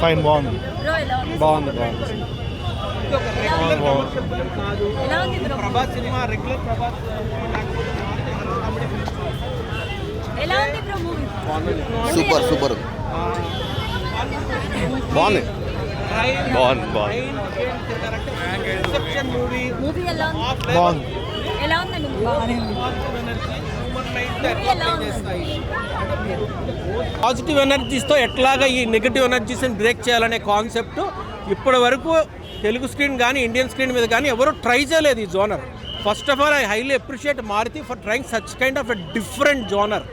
Fine బాగుంది బాగుంది బాగుంది ఎలా ఉంది బ్రో ప్రభాస్ సినిమా రెగ్యులర్ ప్రభాస్ ఎలా ఉంది బ్రో మూవీ సూపర్ సూపర్ బాగుంది బాగుంది బాగుంది మూవీ ఎలా ఉంది పాజిటివ్ ఎనర్జీస్తో ఎట్లాగా ఈ నెగిటివ్ ఎనర్జీస్ని బ్రేక్ చేయాలనే కాన్సెప్ట్ ఇప్పటి వరకు తెలుగు స్క్రీన్ కానీ ఇండియన్ స్క్రీన్ మీద కానీ ఎవరు ట్రై చేయలేదు ఈ genre first of all I highly appreciate Maruthi for trying such kind of a different genre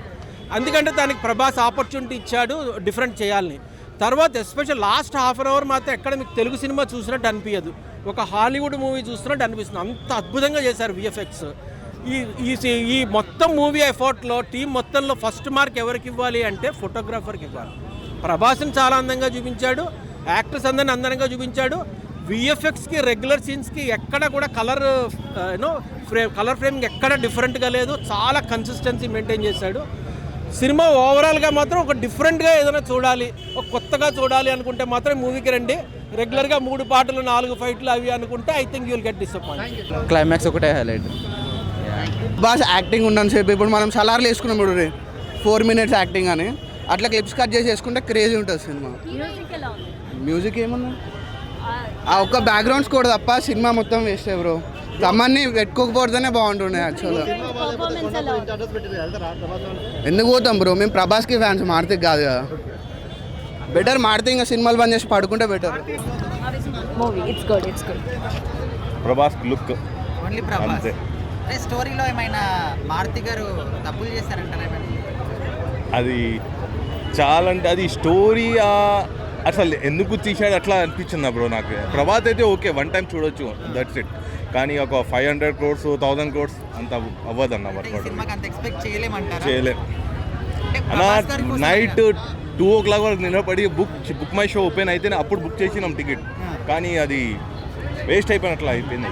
అందుకంటే దానికి ప్రభాస్ ఆపర్చునిటీ ఇచ్చాడు డిఫరెంట్ చేయాలని. తర్వాత special last half an hour మాత్రం ఎక్కడ మీకు తెలుగు సినిమా చూసినట్టు అనిపించదు ఒక హాలీవుడ్ మూవీ చూసినట్టు అనిపిస్తుంది. అంత అద్భుతంగా చేశారు విఎఫ్ఎక్స్ ఈ ఈ ఈ మొత్తం మూవీ ఎఫర్ట్లో టీం మొత్తంలో ఫస్ట్ మార్క్ ఎవరికి ఇవ్వాలి అంటే ఫోటోగ్రాఫర్కి ఇవ్వాలి. ప్రభాస్ని చాలా అందంగా చూపించాడు యాక్టర్స్ అందరిని అందంగా చూపించాడు. విఎఫ్ఎక్స్కి రెగ్యులర్ సీన్స్కి ఎక్కడ కూడా colour you know frame colour framing ఎక్కడ డిఫరెంట్గా లేదు. చాలా కన్సిస్టెన్సీ మెయింటైన్ చేశాడు. సినిమా ఓవరాల్గా మాత్రం ఒక డిఫరెంట్గా ఏదైనా చూడాలి ఒక కొత్తగా చూడాలి అనుకుంటే మాత్రం మూవీకి రండి. రెగ్యులర్గా మూడు పాటలు నాలుగు ఫైట్లు అవి అనుకుంటే I think you'll get disappoint climax ఒకటే హైలైట్ బాగా యాక్టింగ్ ఉన్నాను సేపు ఇప్పుడు మనం సలార్లు వేసుకున్నాం ఇప్పుడు ఫోర్ మినిట్స్ యాక్టింగ్ అని. అట్లా క్లిప్స్ కట్ చేసి వేసుకుంటే క్రేజీ ఉంటుంది సినిమా. మ్యూజిక్ ఎలా ఉంది? మ్యూజిక్ ఏమన్నా ఆ, ఆ ఒక్క బ్యాక్గ్రౌండ్ స్కోర్ తప్ప సినిమా మొత్తం వేస్తే బ్రో తమ్మని పెట్టుకోకపోతేనే బాగుంటుండే యాక్చువల్గా ఎందుకు పోతాం బ్రో మేము ప్రభాస్కి ఫ్యాన్స్ మారుతికి కాదు కదా. బెటర్ మారుతి ఇంకా సినిమాలు బంద్ చేసి పడుకుంటే better movie it's good it's good Prabhas look only Prabhas అంతే. అంటే స్టోరీలో ఏమైనా మారుతి గారు తప్పులు చేశారంటారా అది చాలా అంటే అది స్టోరీ అసలు ఎందుకు తీసాడు అట్లా అనిపించింది బ్రో నాకు? ప్రభాత్ అయితే ఓకే వన్ టైం చూడొచ్చు దట్స్ ఇట్ కానీ ఒక five hundred crores thousand crores అంత అవ్వదు అన్న చేయలేం. అన్న నైట్ టూ ఓ క్లాక్ వరకు నిలబడి book book my show open అయితేనే అప్పుడు బుక్ చేసినాం టికెట్ కానీ అది వేస్ట్ అయిపోయినట్లు అయిపోయింది.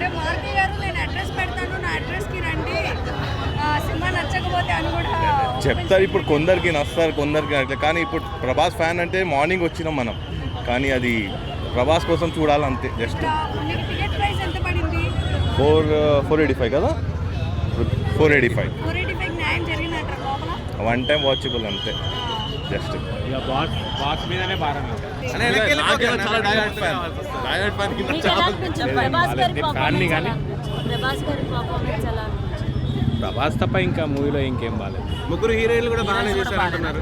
చెప్తారు ఇప్పుడు కొందరికి నస్తారు కొందరికి అట్లా. కానీ ఇప్పుడు ప్రభాస్ ఫ్యాన్ అంటే మార్నింగ్ వచ్చినాం మనం. కానీ అది ప్రభాస్ కోసం చూడాలంతే జస్ట్. మీకు టికెట్ ప్రైస్ ఎంత పడింది? ఫోర్ ఫోర్ ఎయిటీ ఫైవ్ కదా? Four eighty five. One time watchable అంతే జస్ట్. అనిపించింది? ప్రభాస్ తప్ప ఇంకా మూవీలో ఇంకేం బాగాలేదు ముగ్గురు హీరోయిన్లు కూడా బాగానే చేశారు అంటున్నారు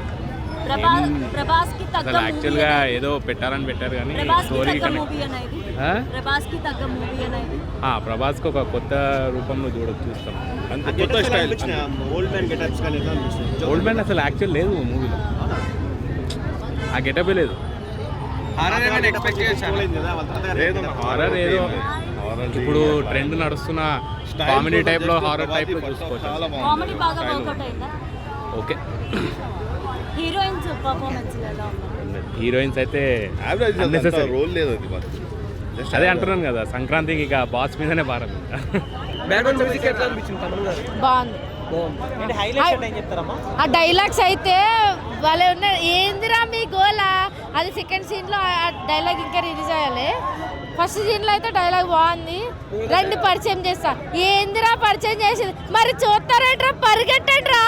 ప్రభాస్కి తగ్గ మూవీ యాక్చువల్గా ఏదో పెట్టారని పెట్టారు కానీ ప్రభాస్కి స్టోరీ తగ్గ కనెక్ట్ మూవీ అనేది ఆ? ప్రభాస్కి తగ్గ మూవీ అనేది ప్రభాస్కి ఒక కొత్త రూపంలో చూడ చూస్తాం. అంతే కొత్త స్టైల్ ఓల్డ్ మ్యాన్ గెటప్స్ కానీ ఓల్డ్ మ్యాన్ అసలు యాక్చువల్ లేదు మూవీలో ఆ గెటప్ లేదు. హారర్ ఏమైనా ఎక్స్పెక్ట్ చేశారు హారర్ ఏదో ఇప్పుడు ట్రెండ్ నడుస్తున్న కామెడీ టైప్లో హారర్ టైప్లో చూసుకోవచ్చు. కామెడీ బాగా వర్కౌట్ అయిందా? ఓకే. హీరోయిన్స్ పర్ఫార్మెన్స్ ఎలా ఉంది? హీరోయిన్స్ అయితే. రోల్ లేదు అది. అంటున్నాను కదా సంక్రాంతికి ఇక బాస్ మీదనే భారం. బాగుంది. ఆ డైలాగ్స్ అయితే వాళ్ళే ఉన్నారు ఏందిరా మీ గోలా? అది సెకండ్ సీన్లో ఆ డైలాగ్ ఇంకా రిలీజ్ అయ్యాలి. ఫస్ట్ సీన్లో అయితే డైలాగ్ బాగుంది. రెండు పరిచయం చేస్తా. ఏందిరా పరిచయం చేసేది? మరి చూస్తారేంట్రా? పరిగెట్టండి రా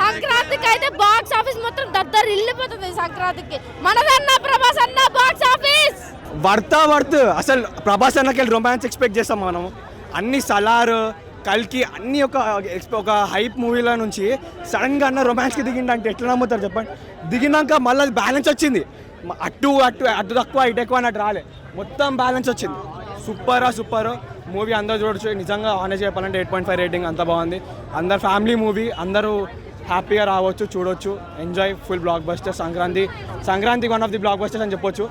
సంక్రాంతికి అయితే బాక్స్ ఆఫీస్ మొత్తం దద్దరు ఇల్లిపోతుంది సంక్రాంతికి. మనదన్న ప్రభాస్ అన్న బాక్స్ ఆఫీస్ వర్తా వర్త్. అసలు ప్రభాస్ అన్నకి రొమాన్స్ ఎక్స్పెక్ట్ చేస్తాం మనం. అన్ని సలారు కల్కి అన్ని ఒక ఒక హైప్ మూవీలో నుంచి సడన్గా అన్న రొమాన్స్కి దిగిండంటే ఎట్లా నమ్ముతారు చెప్పండి? దిగినాక మళ్ళీ బ్యాలెన్స్ వచ్చింది. అటు అటు అటు తక్కువ ఇటు ఎక్కువ అన్నట్టు రాలే. మొత్తం బ్యాలెన్స్ వచ్చింది. సూపరా సూపర్. మూవీ అందరూ చూడొచ్చు. నిజంగా ఆనెస్ట్ చెప్పాలంటే ఎయిట్ పాయింట్ ఫైవ్ రేటింగ్ అంతా బాగుంది. అందరు ఫ్యామిలీ మూవీ అందరూ హ్యాపీగా రావచ్చు చూడొచ్చు. Enjoy full blockbuster Sankranti Sankranti one of the blockbusters అని చెప్పొచ్చు.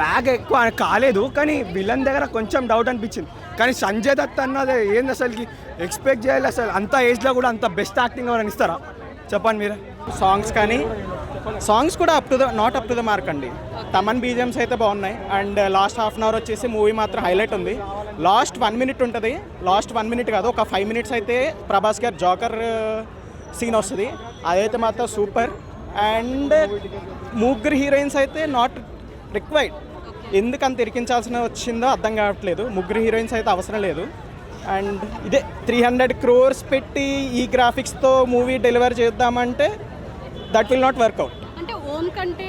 లాగ్ ఎక్కువ కాలేదు కానీ విలన్ దగ్గర కొంచెం డౌట్ అనిపించింది. కానీ సంజయ్ దత్ అన్నది ఏంది అసలుకి? ఎక్స్పెక్ట్ చేయాలి అసలు. అంత ఏజ్లో కూడా అంత బెస్ట్ యాక్టింగ్ ఎవరైనా ఇస్తారా? చెప్పండి మీరే. సాంగ్స్ కానీ సాంగ్స్ కూడా up to the not up to the mark అండి. తమన్ బీజిఎమ్స్ అయితే బాగున్నాయి. And last half an hour వచ్చేసి మూవీ మాత్రం హైలైట్ ఉంది. లాస్ట్ వన్ మినిట్ ఉంటుంది. లాస్ట్ వన్ మినిట్ కాదు ఒక ఫైవ్ మినిట్స్ అయితే ప్రభాస్ గారు జాకర్ సీన్ uh, వస్తుంది. అదైతే మాత్రం సూపర్ అండ్ ముగ్గురు హీరోయిన్స్ అయితే నాట్ రిక్వైర్డ్ ఎందుకు అంత ఇరికించాల్సిన వచ్చిందో అర్థం కావట్లేదు. ముగ్గురు హీరోయిన్స్ అయితే అవసరం లేదు. అండ్ ఇదే త్రీ హండ్రెడ్ క్రోర్స్ పెట్టి ఈ గ్రాఫిక్స్తో మూవీ డెలివర్ చేద్దామంటే that will not work out అంటే ఓం కంటే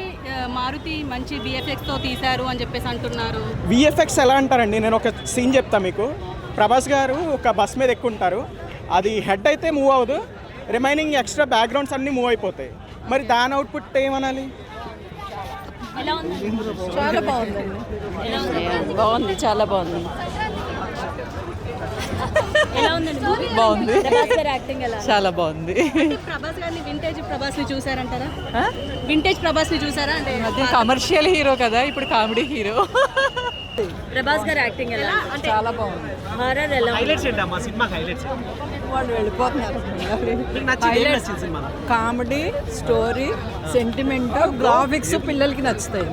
మారుతి మంచి విఎఫ్ఎక్స్తో తీశారు అని చెప్పేసి అంటున్నారు. విఎఫ్ఎక్స్ ఎలా అంటారండి? నేను ఒక సీన్ చెప్తా మీకు. ప్రభాస్ గారు ఒక బస్ మీద ఎక్కుంటారు. అది హెడ్ అయితే మూవ్ అవ్వదు. రిమైనింగ్ ఎక్స్ట్రా బ్యాక్గ్రౌండ్స్ అన్నీ మూవ్ అయిపోతాయి. మరి దాని అవుట్పుట్ ఏమనాలి? చాలా ఉంది? బాగుంది చాలా బాగుంది. ఎలా ఉందండి? బాగుంది. ప్రభాస్ గారి యాక్టింగ్ ఎలా? ఉంది? చాలా బాగుంది. ప్రభాస్ గారిని వింటేజ్ ప్రభాస్ని చూసారంటారా వింటేజ్ ప్రభాస్ని చూసారా? అంటే అది కమర్షియల్ హీరో కదా ఇప్పుడు కామెడీ హీరో ప్రభాస్ గారి యాక్టింగ్ ఎలా? అంటే చాలా బాగుంది. హారర్ ఎలా ఉంది? వాళ్ళు వెళ్ళిపోతున్నారు కామెడీ స్టోరీ సెంటిమెంట్ గ్రాఫిక్స్ పిల్లలకి నచ్చుతాయి.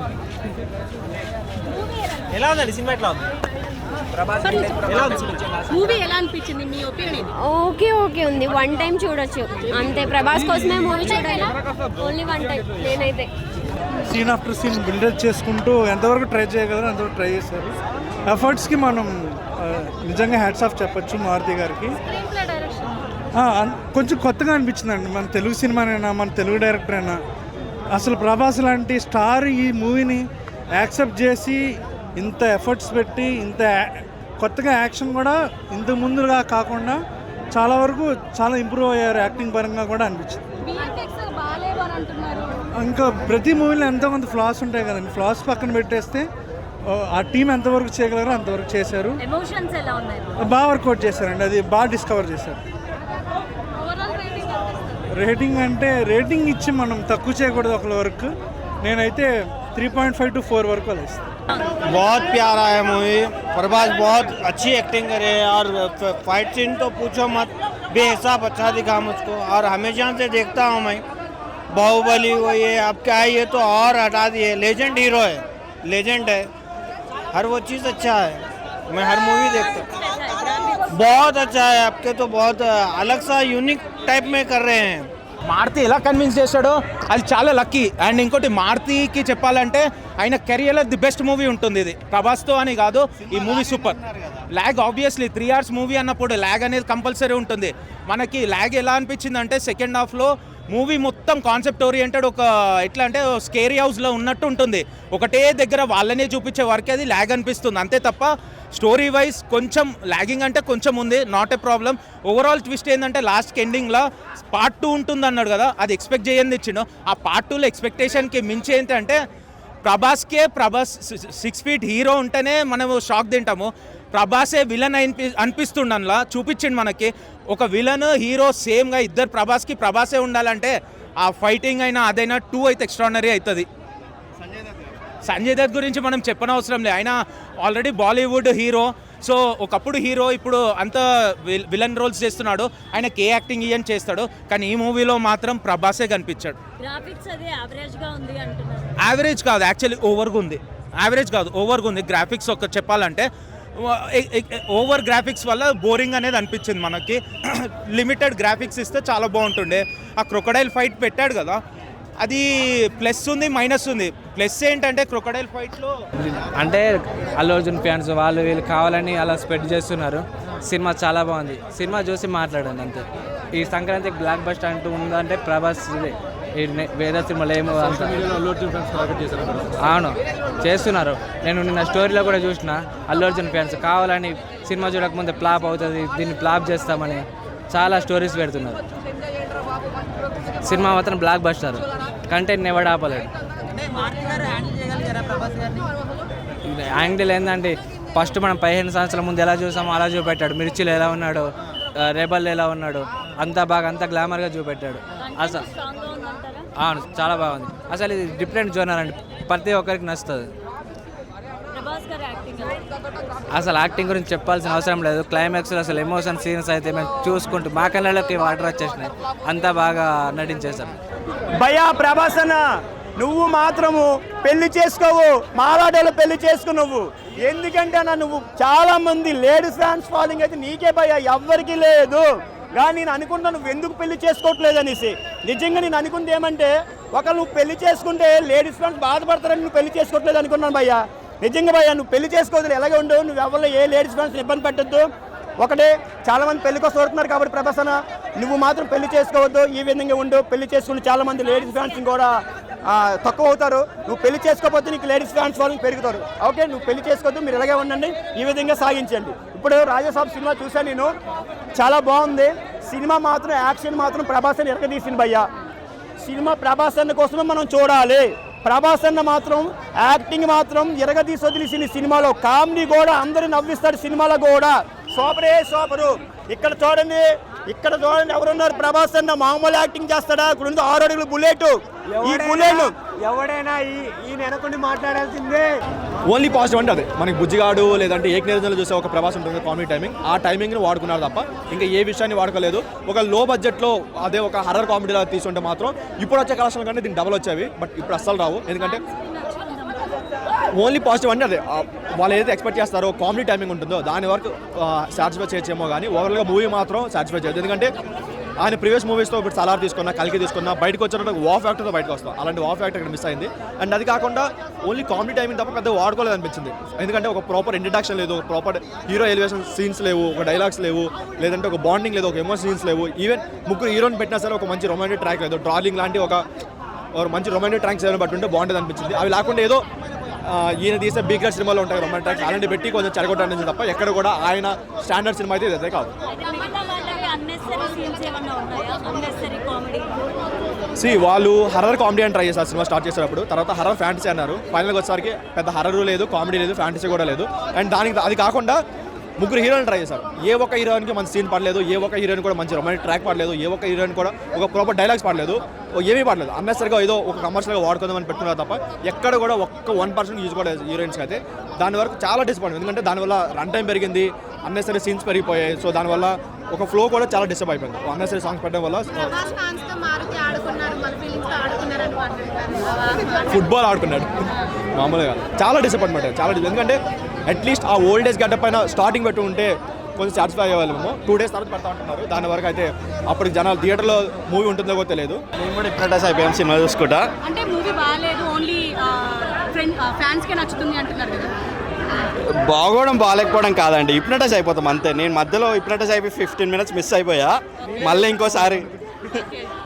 మూవీ ఎలా అనిపించింది? మీ ఒపీనియన్ ఓకే ఓకే ఉంది. వన్ టైం చూడొచ్చు. అంతే ప్రభాస్ కోసమే మూవీ చూడాలి. ఓన్లీ వన్ టైం నేనైతే. సీన్ ఆఫ్టర్ సీన్ బిల్డప్ చేసుకుంటూ ఎంతవరకు ట్రై చేయగలరో అంతవరకు ట్రై చేశారు ఎఫర్ట్స్కి మనం నిజంగా హ్యాట్స్ ఆఫ్ చెప్పొచ్చు మారుతి గారికి. కొంచెం కొత్తగా అనిపించిందండి. మన తెలుగు సినిమానైనా మన తెలుగు డైరెక్టర్ అయినా. అసలు ప్రభాస్ లాంటి స్టార్ ఈ మూవీని యాక్సెప్ట్ చేసి ఇంత ఎఫర్ట్స్ పెట్టి ఇంత కొత్తగా యాక్షన్ కూడా ఇంతకు ముందుగా కాకుండా చాలా వరకు చాలా ఇంప్రూవ్ అయ్యారు యాక్టింగ్ పరంగా కూడా అనిపించింది. ఇంకా ప్రతి మూవీలో ఎంతో కొంత ఫ్లాస్ ఉంటాయి కదండి. ఫ్లాస్ పక్కన పెట్టేస్తే ఆ, టీం ఎంతవరకు చేయగలరో అంతవరకు చేశారు. బాగా వర్కౌట్ చేశారండి. అది బాగా డిస్కవర్ చేశారు. రేటింగ్ అంటే రేటింగ్ ఇచ్చి మనం తక్కువ చేయకూడదు ఒకళ్ళ వరకు. నేనైతే three point five to four వరకు అలా ఇస్తాను. बहुत प्यारा है मूवी। प्रभास बहुत अच्छी एक्टिंग करे है और फाइट सीन तो पूछो मत। बेहिसाब अच्छा दिखा मुझको और हमेशा से देखता हूँ मैं। बाहुबली वो ये, अब क्या है, ये तो और हटा दिए। लेजेंड हीरो है। लेजेंड है। हर वो चीज़ अच्छा है। मैं हर मूवी देखता हूँ। बहुत अच्छा है। आपके तो बहुत अलग सा यूनिक टाइप में कर रहे हैं। మారుతి ఎలా కన్విన్స్ చేశాడో అది చాలా లక్కీ అండ్ ఇంకోటి మారుతికి చెప్పాలంటే ఆయన కెరియర్లో ది బెస్ట్ మూవీ ఉంటుంది ఇది. ప్రభాస్తో అని కాదు ఈ movie super lag obviously three hours movie అన్నప్పుడు ల్యాగ్ అనేది కంపల్సరీ ఉంటుంది. మనకి ల్యాగ్ ఎలా అనిపించింది అంటే సెకండ్ హాఫ్లో మూవీ మొత్తం కాన్సెప్ట్ ఓరియంటెడ్ ఒక ఎట్లా అంటే స్కేరీ హౌస్లో ఉన్నట్టు ఉంటుంది. ఒకటే దగ్గర వాళ్ళనే చూపించే వరకు అది ల్యాగ్ అనిపిస్తుంది. అంతే తప్ప స్టోరీ వైజ్ కొంచెం ల్యాగింగ్ అంటే కొంచెం ఉంది not a problem overall twist ఏంటంటే లాస్ట్కి ఎండింగ్లో పార్ట్ టూ ఉంటుంది అన్నాడు కదా అది ఎక్స్పెక్ట్ చేయండి ఇచ్చిండు. ఆ పార్ట్ టూలో ఎక్స్పెక్టేషన్కి మించి ఏంటంటే ప్రభాస్కే ప్రభాస్ సిక్స్ ఫీట్ హీరో ఉంటేనే మనము షాక్ తింటాము. ప్రభాసే విలన్ అనిపి అనిపిస్తుండ అందులో చూపించిండు మనకి. ఒక విలన్ హీరో సేమ్గా ఇద్దరు ప్రభాస్కి ప్రభాసే ఉండాలంటే ఆ ఫైటింగ్ అయినా అదైనా టూ అయితే ఎక్స్ట్రానరీ అవుతుంది. సంజయ్ దత్ గురించి మనం చెప్పనవసరం లేదు ఆయన ఆల్రెడీ బాలీవుడ్ హీరో. సో ఒకప్పుడు హీరో ఇప్పుడు అంత విల్- విలన్ రోల్స్ చేస్తున్నాడు. ఆయన కే యాక్టింగ్ ఇయని చేస్తాడు. కానీ ఈ మూవీలో మాత్రం ప్రభాసే కనిపించాడు. యావరేజ్ కాదు. యాక్చువల్లీ ఓవర్గా ఉంది. యావరేజ్ కాదు. ఓవర్గా ఉంది. గ్రాఫిక్స్ ఒక చెప్పాలంటే ఓవర్ గ్రాఫిక్స్ వల్ల బోరింగ్ అనేది అనిపించింది మనకి. లిమిటెడ్ గ్రాఫిక్స్ ఇస్తే చాలా బాగుంటుండే. ఆ క్రొకడైల్ ఫైట్ పెట్టాడు కదా. అది ప్లస్ ఉంది మైనస్ ఉంది. ప్లస్ ఏంటంటే క్రొకడైల్ ఫైట్లో అంటే అల్లు అర్జున్ ఫ్యాన్స్ వాళ్ళు వీళ్ళు కావాలని అలా స్ప్రెడ్ చేస్తున్నారు. సినిమా చాలా బాగుంది. సినిమా చూసి మాట్లాడండి అంతే. ఈ సంక్రాంతి బ్లాక్ బస్ట్ అంటూ ఉందంటే ప్రభాస్ ఇదే. వేరే సినిమాలు ఏమో అవును చేస్తున్నారు. నేను నిన్న స్టోరీలో కూడా చూసిన అల్లు అర్జున్ ఫ్యాన్స్ కావాలని సినిమా చూడకముందే ఫ్లాప్ అవుతుంది దీన్ని ఫ్లాప్ చేస్తామని చాలా స్టోరీస్ పెడుతున్నారు. సినిమా మాత్రం బ్లాక్ బస్టర్ కంటెంట్ ఎవడు ఆపలేడు. యాంగిల్ ఏంటంటే ఫస్ట్ మనం పదిహేను సంవత్సరాల ముందు ఎలా చూసామో అలా చూపెట్టాడు. మిర్చిలో ఎలా ఉన్నాడు రెబల్ ఎలా ఉన్నాడు అంతా బాగా అంతా గ్లామర్గా చూపెట్టాడు. అసలు స్ట్రాంగ్గా ఉందంటారా అవును చాలా బాగుంది. అసలు ఇది డిఫరెంట్ జోనర్ అండి. ప్రతి ఒక్కరికి నచ్చుతుంది. ప్రభాస్ గారి యాక్టింగ్ అసలు యాక్టింగ్ గురించి చెప్పాల్సిన అవసరం లేదు. క్లైమాక్స్లో అసలు ఎమోషన్ సీన్స్ అయితే మేము చూసుకుంటూ మా కళ్ళలోకి వాటర్ వచ్చేసినాయి. అంతా బాగా నటించేశాం భయా ప్రభాస్ అన్న నువ్వు మాత్రము పెళ్ళి చేసుకోవు. మాలాడలో పెళ్ళి చేసుకో నువ్వు ఎందుకంటే అన్న నువ్వు చాలా మంది లేడీస్ ఫ్యాన్స్ ఫాలోయింగ్ అయితే నీకే భయ ఎవ్వరికి లేదు. కానీ నేను అనుకుంటున్నా నువ్వు ఎందుకు పెళ్ళి చేసుకోవట్లేదు అనేసి. నిజంగా నేను అనుకుంది ఏమంటే ఒకరు నువ్వు పెళ్ళి చేసుకుంటే లేడీస్ ఫ్రెండ్స్ బాధపడతారని నువ్వు పెళ్ళి చేసుకోవట్లేదు అనుకున్నాను భయ్యా. నిజంగా భయ్యా నువ్వు పెళ్ళి చేసుకోవద్దు ఎలాగే ఉండవు నువ్వు ఎవరిలో ఏ లేడీస్ ఫ్రెండ్స్ని ఇబ్బంది పెట్టద్దు. ఒకటే చాలామంది పెళ్ళి కోసం కోరుతున్నారు కాబట్టి ప్రదర్శన నువ్వు మాత్రం పెళ్ళి చేసుకోవద్దు ఈ విధంగా ఉండు పెళ్ళి చేసుకుని చాలామంది లేడీస్ ఫ్యాన్స్ కూడా తక్కువ అవుతారు. నువ్వు పెళ్ళి చేసుకోకపోతే నీకు లేడీస్ ఫ్యాన్స్ వాళ్ళు పెరుగుతారు. ఓకే నువ్వు పెళ్ళి చేసుకోవద్దు మీరు ఇలాగే ఉండండి ఈ విధంగా సాగించండి. ఇప్పుడు రాజాసాబ్ సినిమా చూశాను నేను. చాలా బాగుంది. సినిమా మాత్రం యాక్షన్ మాత్రం ప్రభాసన్ ఎరగదీసింది భయ్యా. సినిమా ప్రభాసన్న కోసమే మనం చూడాలి. ప్రభాసన్న మాత్రం యాక్టింగ్ మాత్రం ఎరగదీసి వదిలేసింది సినిమాలో. కామెడీ కూడా అందరూ నవ్విస్తాడు సినిమాలో కూడా. సూపరే సూపరు. ఇక్కడ చూడండి ఇక్కడ చూడండి ఎవరున్నారు? ప్రభాస్ అన్న మామూలు యాక్టింగ్ చేస్తాడా? ఇక్కడ ఉంది ఆరు అడుగులు బుల్లెట్ ఈ బుల్లెట్ ఎవడైనా ఈ ఈయన వెనకుండి మాట్లాడాల్సిందే. ఓన్లీ పాజిటివ్ అంటే అదే. మనకి బుజ్జిగాడు లేదంటే ఏక నిరంజనలో చూసే ఒక ప్రభాస్ ఉంటుంది కామెడీ టైమింగ్ ఆ టైమింగ్ని వాడుకున్నారు తప్ప ఇంకా ఏ విషయాన్ని వాడుకోలేదు. ఒక లో బడ్జెట్లో అదే ఒక హర్రర్ కామెడీలా తీసుకుంటే మాత్రం ఇప్పుడు వచ్చే కలెక్షన్ కంటే దీనికి డబల్ వచ్చేవి. బట్ ఇప్పుడు అస్సలు రావు. ఎందుకంటే ఓన్లీ పాజిటివ్ అంటే అదే. వాళ్ళు ఏదైతే ఎక్స్పెక్ట్ చేస్తారో కామెడీ టైమింగ్ ఉంటుందో దాని వరకు సాటిస్ఫై చేయొచ్చేమో కానీ ఓవరాల్గా మూవీ మాత్రం సాటిస్ఫై చేయదు ఎందుకంటే ఆయన ప్రీవియస్ మూవీస్తో ఇప్పుడు సలార్ తీసుకున్నా కలికి తీసుకున్నా బయటకు వచ్చినట్టు వాఫ్ యాక్టర్తో బయటకు వస్తాం. అలాంటి వాఫ్ యాక్టర్ ఇక్కడ మిస్ అయింది. అండ్ అది కాకుండా ఓన్లీ కామెడీ టైమింగ్ తప్ప పెద్ద వాడుకోలేదు అనిపించింది. ఎందుకంటే ఒక ప్రాపర్ ఇంట్రడక్షన్ లేదు ఒక ప్రాపర్ హీరో ఎలివేషన్ సీన్స్ లేవు ఒక డైలాగ్స్ లేవు లేదంటే ఒక బాండింగ్ లేదు ఒక ఎమోషన్ సీన్స్ లేవు. ఈవెన్ ముగ్గురు హీరోని పెట్టినా సరే ఒక మంచి రొమాంటిక్ ట్రాక్ లేదు. డ్రాలింగ్ లాంటి ఒక మంచి రొమాంటిక్ ట్రాక్స్ ఏమైనా బట్టి ఉంటే బాగుంటుంది అనిపించింది. అవి లేకుండా ఏదో ఈయన తీసే బిగ్గర్ సినిమాలు ఉంటాయి రొమాంటిక్ ట్రాక్స్ అలాంటి పెట్టి కొంచెం చెడగొట్టడానికి తప్ప ఎక్కడ కూడా ఆయన స్టాండర్డ్ సినిమా అయితే ఇదే కాదు. సి వాళ్ళు హర్రర్ కామెడీ అని ట్రై చేశారు సినిమా స్టార్ట్ చేసేటప్పుడు. తర్వాత హర్రర్ ఫ్యాంటసీ అన్నారు. ఫైనల్గా వచ్చేసరికి పెద్ద హర్రర్ లేదు కామెడీ లేదు ఫ్యాంటసీ కూడా లేదు. అండ్ దానికి అది కాకుండా ముగ్గురు హీరోయిన్ ట్రై చేశారు. ఏ ఒక్క హీరోయిన్కి మంచి సీన్ పడలేదు ఏ ఒక్క హీరోయిన్ కూడా మంచి రొమాంటిక్ ట్రాక్ పడలేదు ఏ ఒక్క హీరోయిన్ కూడా ఒక ప్రాపర్ డైలాగ్స్ పడలేదు ఏమీ పడలేదు. అన్నెసరిగా ఏదో ఒక కమర్షియల్గా వాడుకుందామని పెట్టుకున్నారు తప్ప ఎక్కడ కూడా ఒక్క వన్ పర్సెంట్ యూజ్ కూడా హీరోయిన్స్ అయితే. దాని వరకు చాలా డిసప్పాయింట్ ఎందుకంటే దానివల్ల రన్ టైం పెరిగింది అన్నెసరీ సీన్స్ పెరిగిపోయాయి. సో దానివల్ల ఒక ఫ్లో కూడా చాలా డిస్టర్బ్ అయిపోయింది. అన్నెసరీ సాంగ్స్ పెట్టడం వల్ల ఫుట్బాల్ ఆడుకున్నాడు. మామూలుగా. చాలా డిసప్పాయింట్మెంట్ చాలా ఎందుకంటే అట్లీస్ట్ ఆ ఓల్డ్ ఏజ్ గడ్డ పైన స్టార్టింగ్ పెట్టి ఉంటే కొంచెం సాటిస్ఫై అయ్యేవాళ్ళము టూ డేస్ తర్వాత పెడతా ఉంటున్నారు. దాని వరకు అయితే అప్పటికి జనాలు థియేటర్లో మూవీ ఉంటుందో కూడా తెలియదు. నేను కూడా ఇప్పుడే అయిపోయాను సినిమా చూసుకుంటా. అంటే మూవీ బాగాలేదు ఓన్లీ ఫ్యాన్స్కే నచ్చుతుంది అంటున్నారు కదా. బాగోవడం బాగాలేకపోవడం కాదండి. ఇప్నటైజ్ అయిపోతాం అంతే. నేను మధ్యలో ఇప్నటైజ్ అయిపోయి ఫిఫ్టీన్ మినిట్స్ మిస్ అయిపోయా. మళ్ళీ ఇంకోసారి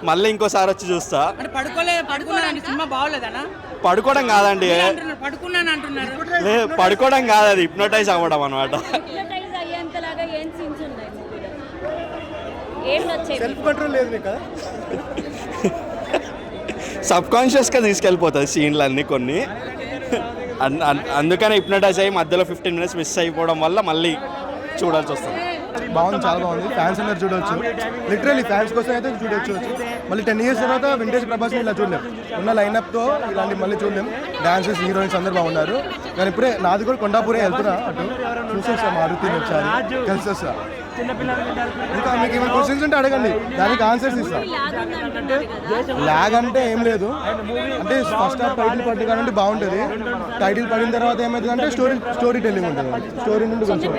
మళ్ళీ ఇంకోసారి వచ్చి చూస్తా. అంటే పడుకోలే పడుకున్నాను సినిమా బాగోలేదనా? పడుకోవడం కాదండి. పడుకున్నాను అంటున్నారు. లేదు పడుకోవడం కాదు అది ఇప్నటైజ్ అవ్వడం అనమాట హిప్నటైజ్ అయ్యేంతలాగా ఏం సీన్స్ ఉన్నాయి మూవీలో ఏం నచ్చేది కంట్రోల్ లేదు నీకు సబ్ కాన్షియస్గా తీసుకెళ్ళిపోతుంది సీన్లు అన్నీ కొన్ని. అన్- అన్- అందుకనే ఇప్నటైజ్ అయ్యి మధ్యలో ఫిఫ్టీన్ మినిట్స్ మిస్ అయిపోవడం వల్ల మళ్ళీ చూడాల్సి వస్తుంది. బాగుంది చాలా బాగుంది. ఫ్యాన్స్ అందరు చూడొచ్చు. లిటరల్లీ ఫ్యాన్స్ కోసం అయితే చూడొచ్చు. మళ్ళీ టెన్ ఇయర్స్ తర్వాత వింటేజ్ ప్రభాస్ ఇలా చూడలేం. ఉన్న లైనప్తో ఇలాంటి మళ్ళీ చూడలేం. డాన్సెస్ హీరోయిన్స్ అందరు బాగున్నారు. కానీ ఇప్పుడే నాది కూడా కొండాపూరే వెళ్తున్నా. అటు చూసేస్తా మారుతిని ఒకసారి కలిసి ఇంకా మీకు ఏమైనా క్వశ్చన్స్ ఉంటే అడగండి. దానికి ఆన్సర్స్ ఇస్తా. లాగ్ అంటే ఏం లేదు. అంటే ఫస్ట్ హాఫ్ టైటిల్ పట్టి కానీ బాగుంటుంది. టైటిల్ పడిన తర్వాత ఏమవుతుంది అంటే స్టోరీ స్టోరీ టెల్లింగ్ ఉంటుంది. స్టోరీ నుండి కొంచెం.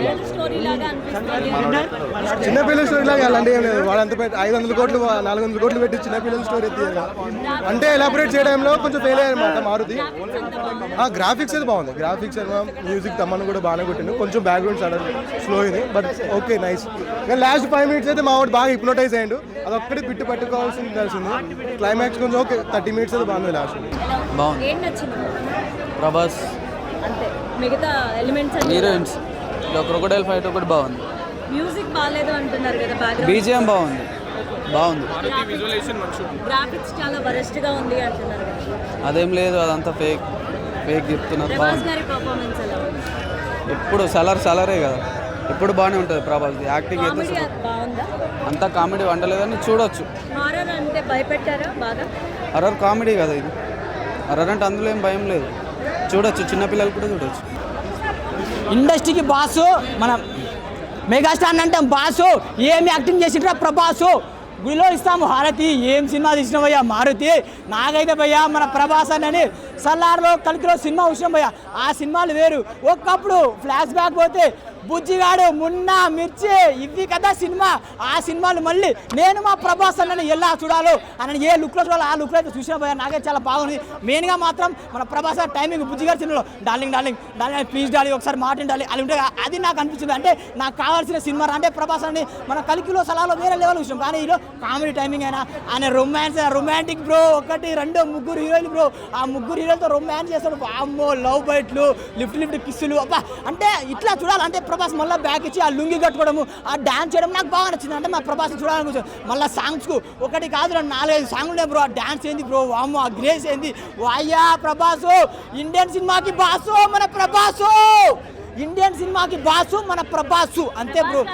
చిన్నపిల్లల స్టోరీ లాగా అలాంటి ఏం లేదు. వాడు అంత ఐదు వందల కోట్లు నాలుగు వందల కోట్లు పెట్టి చిన్నపిల్లల స్టోరీ ఎత్తి అంటే ఎలాబరేట్ చేయడంలో కొంచెం ఫెయిల్ అయ్యారన్నమాట మారుతి. ఆ గ్రాఫిక్స్ అయితే బాగుంది. గ్రాఫిక్స్ మ్యూజిక్ తమ్మను కూడా బాగానే కొట్టిండు. కొంచెం బ్యాక్గ్రౌండ్ సడన్ స్లో అయింది. బట్ ఓకే నైస్ కానీ లాస్ట్ ఫైవ్ మినిట్స్ అయితే మా వాడు బాగా హిప్నోటైజ్ అయ్యాడు. అది ఒక్కటి బిట్టు పట్టుకోవాల్సింది తెలిసింది. క్లైమాక్స్ కొంచెం ఓకే థర్టీ మినిట్స్ అయితే బాగుంది లాస్ట్ బాగుంది. ప్రభాస్. అంతే. మిగతా ఎలిమెంట్స్ అన్ని హీరోయిన్స్. క్రొకడైల్ ఫైట్ ఒకటి బాగుంది. మ్యూజిక్ బాగాలేదు అంటున్నారు కదా బ్యాక్గ్రౌండ్ బీజిఎం బాగుంది. బాగుంది. గ్రాఫిక్స్ చాలా వరస్ట్గా ఉంది అంటున్నారు కదా. అదేం లేదు అదంతా ఫేక్ ఫేక్ చెప్తున్నారు. ఎప్పుడు సలార్ సలారే కదా. ఎప్పుడు బాగానే ఉంటుంది ప్రభాస్ యాక్టింగ్ అయితే అంతా కామెడీ వండలేదని చూడొచ్చు. హర్రర్ కామెడీ కదా ఇది. హర్రర్ అంటే అందులో ఏం భయం లేదు. చూడొచ్చు చిన్నపిల్లలు కూడా చూడొచ్చు. ఇండస్ట్రీకి బాసు మన మెగాస్టార్ అంటే. బాసు ఏం యాక్టింగ్ చేసిండ్రా ప్రభాసు? గుడిలో ఇస్తాము హారతి ఏం సినిమా తీసినవయ్యా మారుతి నాకైతే భయ్యా మన ప్రభాస్ అని సల్లార్లో కలికిలో సినిమా వచ్చిన భయ్యా. ఆ సినిమాలు వేరు. ఒకప్పుడు ఫ్లాష్ బ్యాక్ పోతే బుజ్జిగాడు మున్నా మిర్చి ఇవి కదా సినిమా. ఆ సినిమాలు మళ్ళీ నేను మా ప్రభాస్ అన్నని ఎలా చూడాలో అని ఏ లుక్లో చూడాలో ఆ లుక్లో అయితే చూసిన పోయా నాకే చాలా బాగుంది. మెయిన్గా మాత్రం మన ప్రభాస్ టైమింగ్ బుజ్జిగారు సినిమాలో డార్లింగ్ డార్లింగ్ డార్లింగ్ ప్లీజ్ డాలి ఒకసారి మాట్లాడాలి అది ఉంటే అది నాకు అనిపించింది అంటే నాకు కావాల్సిన సినిమా అంటే ప్రభాస్ అని మన కలికిలో సలాలో వేరే లెవెల్ విషయం కానీ ఈలో కామెడీ టైమింగ్ అయినా ఆయన రొమాన్స్ రొమాంటిక్ బ్రో ఒకటి రెండు ముగ్గురు హీరోయిన్ బ్రో ఆ ముగ్గురు హీరోలతో రొమాన్స్ చేస్తాడు. అమ్మో లవ్ బైట్లు లిఫ్ట్ లిఫ్ట్ కిస్సులు. అబ్బా అంటే ఇట్లా చూడాలంటే ప్రభాస్ మళ్ళీ బ్యాక్ ఇచ్చి ఆ లుంగి కట్టుకోవడము ఆ డాన్స్ చేయడం నాకు బాగా నచ్చింది. అంటే మా ప్రభాస్ చూడాలనుకుంటున్నాను మళ్ళీ సాంగ్స్కు ఒకటి కాదు రెండు నాలుగైదు సాంగ్లు బ్రో ఆ డాన్స్ ఏంది బ్రో వామ్మో ఆ గ్రేస్ ఏంది? వాయ్యా ప్రభాసు! ఇండియన్ సినిమాకి బాసు మన ప్రభాసు! ఇండియన్ సినిమాకి బాసు మన ప్రభాసు! అంతే బ్రో